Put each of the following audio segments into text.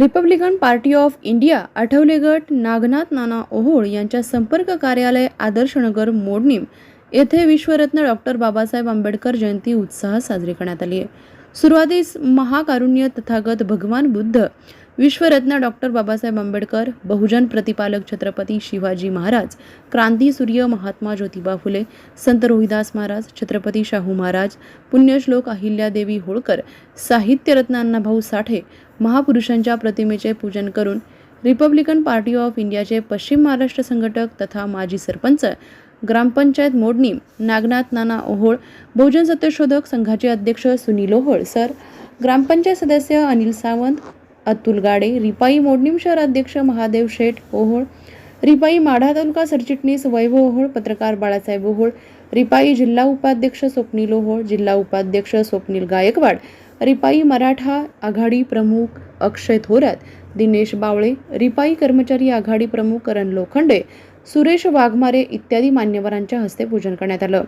Republican Party of India Athawale गट नागनाथ नाना ओहोळ यांच्या संपर्क कार्यालय आदर्शनगर मोडणीम येथे विश्वरत्न डॉक्टर बाबासाहेब आंबेडकर जयंती उत्साहात साजरी करण्यात आली आहे. सुरुवातीस महाकारुण्य तथागत भगवान बुद्ध विश्वरत्न डॉक्टर बाबासाहेब आंबेडकर बहुजन प्रतिपालक छत्रपती शिवाजी महाराज क्रांती सूर्य महात्मा ज्योतिबा फुले संत रोहिदास महाराज छत्रपती शाहू महाराज पुण्यश्लोक अहिल्यादेवी होळकर साहित्यरत्न अण्णाभाऊ साठे महापुरुषांच्या प्रतिमेचे पूजन करून रिपब्लिकन पार्टी ऑफ इंडियाचे पश्चिम महाराष्ट्र संघटक तथा माजी सरपंच ग्रामपंचायत मोडणी नागनाथ नाना ओहोळ बहुजन सत्यशोधक संघाचे अध्यक्ष सुनील ओहोळ सर ग्रामपंचायत सदस्य अनिल सावंत अतुल गाडे रिपाई मोडणीम शहर अध्यक्ष महादेव शेठ ओहोळ रिपाई माढा तालुका सरचिटणीस वैभव ओहोळ पत्रकार बाळासाहेब ओहोळ रिपाई जिल्हा उपाध्यक्ष स्वप्नील ओहोळ जिल्हा उपाध्यक्ष स्वप्नील गायकवाड रिपाई मराठा आघाडी प्रमुख अक्षय थोरात दिनेश बावळे रिपाई कर्मचारी आघाडी प्रमुख करण लोखंडे सुरेश वाघमारे इत्यादी मान्यवरांच्या हस्ते पूजन करण्यात आलं.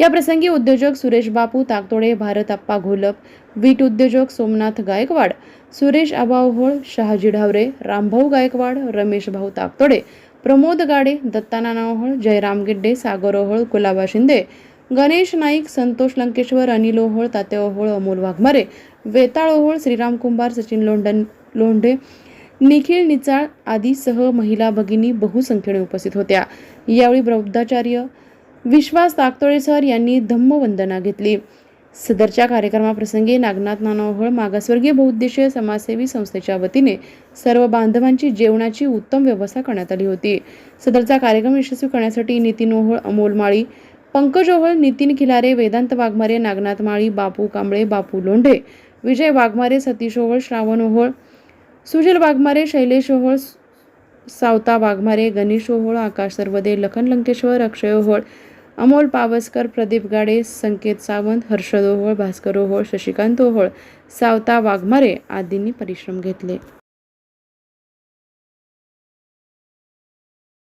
या प्रसंगी उद्योजक सुरेश बापू ताकतोडे भारत आप्पा घोलप वीट उद्योजक सोमनाथ गायकवाड सुरेश आबाओहोळ शहाजी ढावरे रामभाऊ गायकवाड रमेश भाऊ ताकतोडे प्रमोद गाडे दत्ताना ओहोळ जयराम गिड्डे सागर ओहोळ कुलाबा शिंदे गणेश नाईक संतोष लंकेश्वर अनिल ओहोळ तात्या ओहोळ अमोल वाघमारे वेताळ ओहोळ श्रीराम कुंभार सचिन लोंडन लोंढे निखिल निचाळ आदीसह महिला भगिनी बहुसंख्येने उपस्थित होत्या. यावेळी बौद्धाचार्य विश्वास ताकतोळे सर यांनी धम्मवंदना घेतली. सदरच्या कार्यक्रमाप्रसंगी नागनाथ नानोहळ मागासवर्गीय बहुउद्देशीय समाजसेवी संस्थेच्या वतीने सर्व बांधवांची जेवणाची उत्तम व्यवस्था करण्यात आली होती. सदरचा कार्यक्रम यशस्वी करण्यासाठी नितीन ओहळ अमोल माळी पंकज ओहळ नितीन खिलारे वेदांत वाघमारे नागनाथ माळी बापू कांबळे बापू लोंढे विजय वाघमारे सतीश ओहळ श्रावण ओहळ सुजल वाघमारे शैलेश ओहळ सावता वाघमारे गणेश ओहोळ आकाश सर्वदे लखन लंकेश्वर अक्षय ओहोळ अमोल पावसकर प्रदीप गाडे संकेत सावंत हर्षद ओहोळ भास्कर ओहोळ शशिकांत ओहोळ सावता वाघमारे आदींनी परिश्रम घेतले.